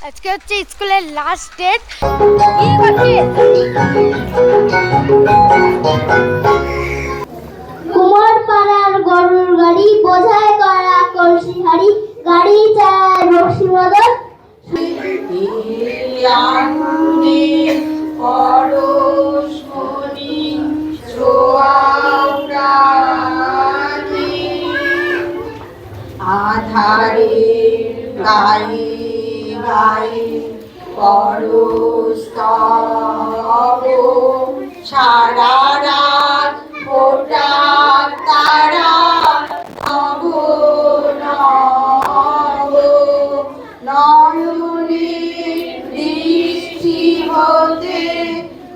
আজকে হচ্ছে স্কুলের লাস্ট ডেট কি করছিস কুমার পাড়ার গরুর গাড়ি বোঝায় করা কলসি হাড়ি গাড়ি চালায় বক্সি মদন। আধারে গায়ে গায়ে পরস্তব সারা রাত ফোটা তারা নব নব নয়নে দৃষ্টি হতে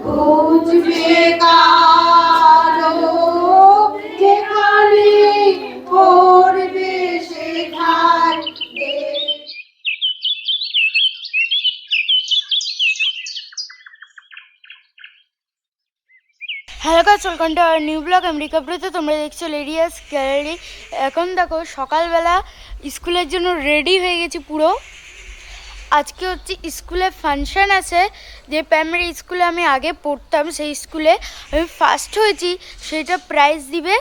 বুঝবে কারও hello guys welcome to our new blog America ব্রুতে তোমরা দেখছ লেডিয়াস গ্যালারি এখন দেখো, সকালবেলা স্কুলের জন্য রেডি হয়ে গেছি পুরো। আজকে হচ্ছে স্কুলে ফাংশান আছে। যে প্রাইমারি স্কুলে আমি আগে পড়তাম, সেই স্কুলে আমি ফার্স্ট হয়েছি, সেটা প্রাইজ দিবে।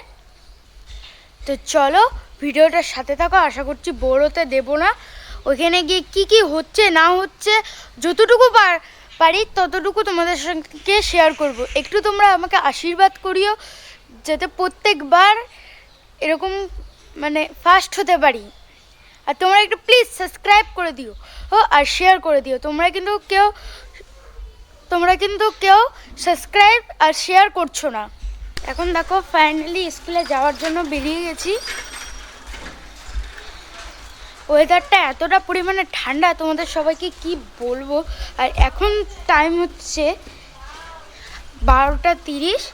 তো চলো, ভিডিওটার সাথে থাকো, আশা করছি বড়োতে দেবো না। ওইখানে গিয়ে কি কি হচ্ছে, না হচ্ছে, যতটুকু পার পারি, ততটুকু তোমাদের সঙ্গে শেয়ার করব। একটু তোমরা আমাকে আশীর্বাদ করিও, যাতে প্রত্যেকবার এরকম মানে ফার্স্ট হতে পারি। আর তোমরা একটু প্লিজ সাবস্ক্রাইব করে দিও, ও, আর শেয়ার করে দিও। তোমরা কিন্তু কেউ, তোমরা কিন্তু কেউ সাবস্ক্রাইব আর শেয়ার করছ না। এখন দেখো ফাইনালি স্কুলে যাওয়ার জন্য বেরিয়ে গেছি। ওয়েদারটা এতটা পরিমাণে ঠান্ডা, তোমাদের সবাইকে কি বলব? আর এখন টাইম হচ্ছে বারোটা তিরিশ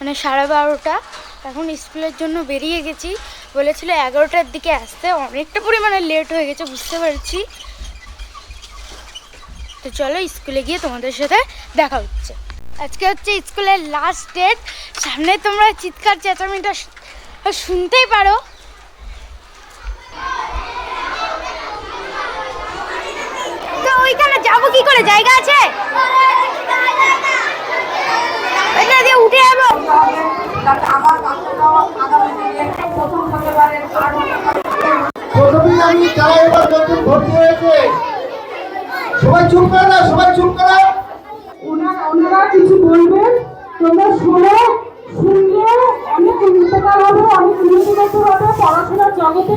মানে সাড়ে বারোটা। এখন স্কুলের জন্য বেরিয়ে গেছি। বলেছিল এগারোটার দিকে আসতে। অনেকটা পরিমাণে লেট হয়ে গেছে, বুঝতে পারছি। তো চলো স্কুলে গিয়ে তোমাদের সাথে দেখা হচ্ছে। আজকে হচ্ছে স্কুলের লাস্ট ডেট সামনে তোমরা চিৎকার চেঁচামেচিটা শু- শুনতেই পারো তো ওইখানে যাব কি করে? জায়গা আছে? দিয়ে উঠে যাব। প্রথমেই আমি যারা এবার নতুন ভর্তি হয়েছে। সবাই চুপ করে না সবাই চুপ করে ওনারা ওনারা কিছু বলবেন? তোমরা শোনো শুনলে অনেক উপকার হবে অনেক উন্নতি করতে হবে পড়াশোনার জগতে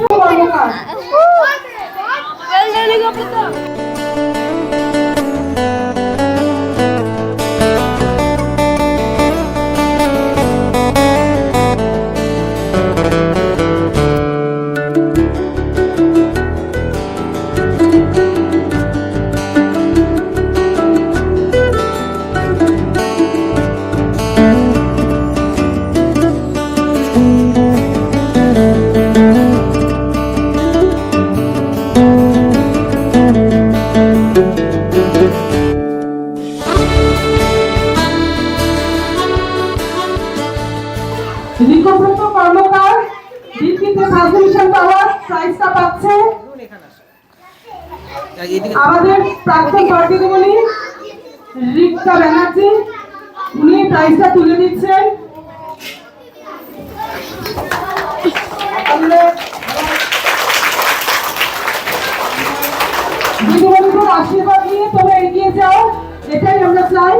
ডিভিশন পাওয়ার প্রাইজটা পাচ্ছে। আমাদের প্রাক্তন বর্গীমণি রিক্তা ব্যানার্জি, উনি প্রাইজটা তুলে দিচ্ছেন। আশীর্বাদ নিয়ে তোমরা এগিয়ে যাও, এটাই আমরা চাই।